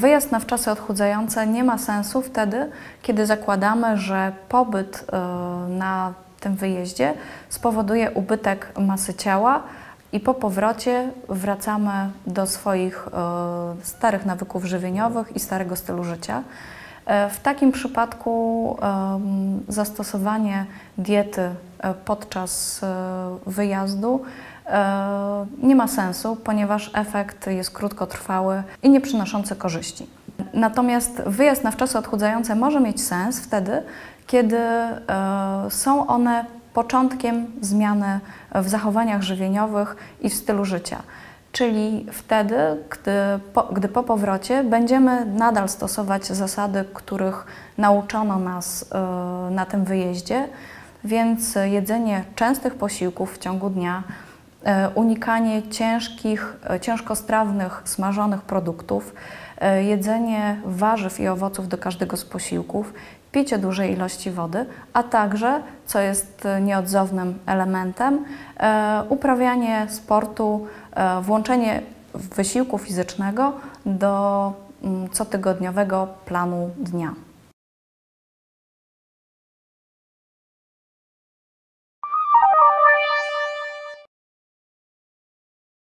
Wyjazd na wczasy odchudzające nie ma sensu wtedy, kiedy zakładamy, że pobyt e, na tym wyjeździe spowoduje ubytek masy ciała i po powrocie wracamy do swoich e, starych nawyków żywieniowych i starego stylu życia. E, w takim przypadku zastosowanie diety podczas wyjazdu nie ma sensu, ponieważ efekt jest krótkotrwały i nie przynoszący korzyści. Natomiast wyjazd na wczasy odchudzające może mieć sens wtedy, kiedy e, są one początkiem zmiany w zachowaniach żywieniowych i w stylu życia. Czyli wtedy, gdy po, gdy po powrocie będziemy nadal stosować zasady, których nauczono nas e, na tym wyjeździe, więc jedzenie częstych posiłków w ciągu dnia, e, unikanie ciężkich, e, ciężkostrawnych, smażonych produktów, e, jedzenie warzyw i owoców do każdego z posiłków, picie dużej ilości wody, a także, co jest e, nieodzownym elementem, e, uprawianie sportu, e, włączenie wysiłku fizycznego do mm, cotygodniowego planu dnia.